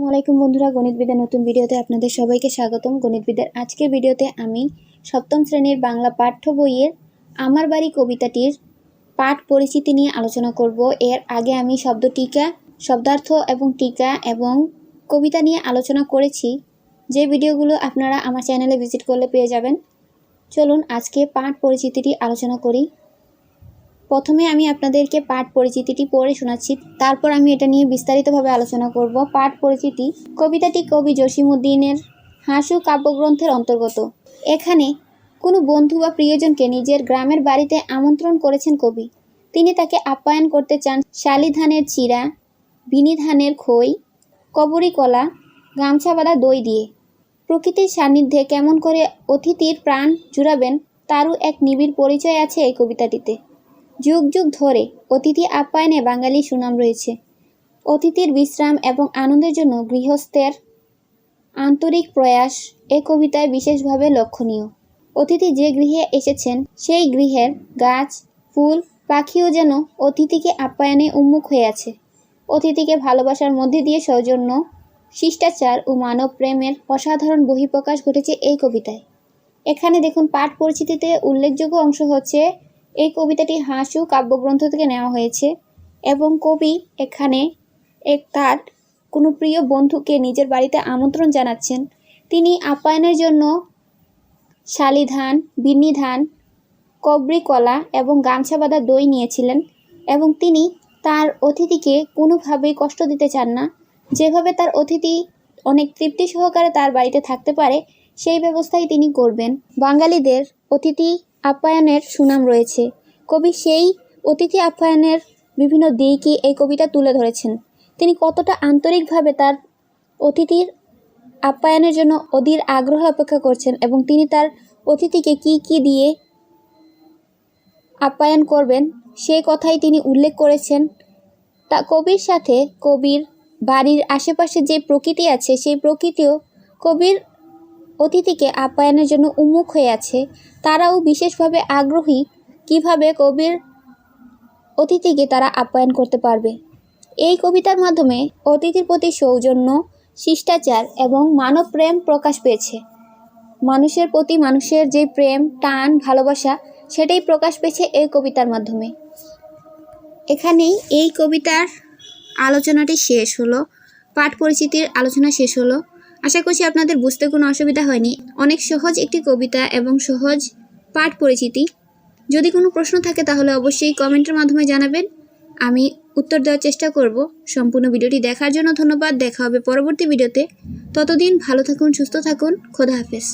আসসালামু আলাইকুম বন্ধুরা গণিতবিদের নতুন ভিডিওতে আপনাদের সবাইকে স্বাগতম। গণিতবিদের আজকের ভিডিওতে আমি সপ্তম শ্রেণির বাংলা পাঠ্য বইয়ের আমার বাড়ি কবিতাটির পাঠ পরিচিতি নিয়ে আলোচনা করব। এর আগে আমি শব্দ টিকা, শব্দার্থ এবং টিকা এবং কবিতা নিয়ে আলোচনা করেছি। যে ভিডিওগুলো আপনারা আমার চ্যানেলে ভিজিট করলে পেয়ে যাবেন। চলুন আজকে পাঠ পরিচিতিটি আলোচনা করি। প্রথমে আমি আপনাদেরকে পাঠ পরিচিতিটি পড়ে শোনাচ্ছি। তারপর আমি এটা নিয়ে বিস্তারিতভাবে আলোচনা করব। পাঠ পরিচিতি কবিতাটি কবি জসিমুদ্দিনের হাসু কাব্যগ্রন্থের অন্তর্গত। এখানে কোনো বন্ধু বা প্রিয়জনকে নিজের গ্রামের বাড়িতে আমন্ত্রণ করেছেন কবি। তিনি তাকে আপ্যায়ন করতে চান শালি ধানের চিরা বিনি ধানের খই, কবরি কলা, গামছা বাঁধা দই দিয়ে। প্রকৃতির সান্নিধ্যে কেমন করে অতিথির প্রাণ জুড়াবেন, তারও এক নিবিড় পরিচয় আছে এই কবিতাটিতে। যুগ যুগ ধরে অতিথি আপ্যায়নে বাঙালি সুনাম রয়েছে। অতিথির বিশ্রাম এবং আনন্দের জন্য গৃহস্থের আন্তরিক প্রয়াস এ কবিতায় বিশেষভাবে লক্ষণীয়। অতিথি যে গৃহে এসেছেন, সেই গৃহের গাছ, ফুল, পাখিও যেন অতিথিকে আপ্যায়নে উন্মুখ হয়ে আছে। অতিথিকে ভালোবাসার মধ্যে দিয়ে সৌজন্য, শিষ্টাচার ও মানব প্রেমের অসাধারণ বহিঃপ্রকাশ ঘটেছে এই কবিতায়। এখানে দেখুন পাঠ পরিচিতিতে উল্লেখযোগ্য অংশ হচ্ছে এই কবিতাটি হাসু কাব্যগ্রন্থ থেকে নেওয়া হয়েছে এবং কবি এখানে এক তার কোনো প্রিয় বন্ধুকে নিজের বাড়িতে আমন্ত্রণ জানাচ্ছেন। তিনি আপ্যায়নের জন্য শালি ধান বিন্নি ধান কবরি কলা এবং গামছা বাঁধা দই নিয়েছিলেন এবং তিনি তার অতিথিকে কোনোভাবেই কষ্ট দিতে চান না। যেভাবে তার অতিথি অনেক তৃপ্তি সহকারে তার বাড়িতে থাকতে পারে, সেই ব্যবস্থাই তিনি করবেন। বাঙালিদের অতিথি আপ্যায়নের সুনাম রয়েছে। কবি সেই অতিথি আপ্যায়নের বিভিন্ন দিকই এই কবিতা তুলে ধরেছেন। তিনি কতটা আন্তরিকভাবে তার অতিথির আপ্যায়নের জন্য অধীর আগ্রহে অপেক্ষা করছেন এবং তিনি তার অতিথিকে কি কি দিয়ে আপ্যায়ন করবেন সেই কথাই তিনি উল্লেখ করেছেন। তা কবির সাথে কবির বাড়ির আশেপাশে যে প্রকৃতি আছে, সেই প্রকৃতিও কবির অতিথিকে আপ্যায়নের জন্য উন্মুখ হয়ে আছে। তারাও বিশেষভাবে আগ্রহী কীভাবে কবির অতিথিকে তারা আপ্যায়ন করতে পারবে। এই কবিতার মাধ্যমে অতিথির প্রতি সৌজন্য, শিষ্টাচার এবং মানব প্রেম প্রকাশ পেয়েছে। মানুষের প্রতি মানুষের যে প্রেম, টান, ভালোবাসা, সেটাই প্রকাশ পেয়েছে এই কবিতার মাধ্যমে। এখানেই এই কবিতার আলোচনাটি শেষ হলো। পাঠ পরিচিতির আলোচনা শেষ হলো। আশা করছি আপনাদের বুঝতে কোনো অসুবিধা হয়নি। অনেক সহজ একটি কবিতা এবং সহজ পাঠ পরিচিতি। যদি কোনো প্রশ্ন থাকে তাহলে অবশ্যই কমেন্টের মাধ্যমে জানাবেন। আমি উত্তর দেওয়ার চেষ্টা করব। সম্পূর্ণ ভিডিওটি দেখার জন্য ধন্যবাদ। দেখা হবে পরবর্তী ভিডিওতে। ততদিন ভালো থাকুন, সুস্থ থাকুন। খোদা হাফেজ।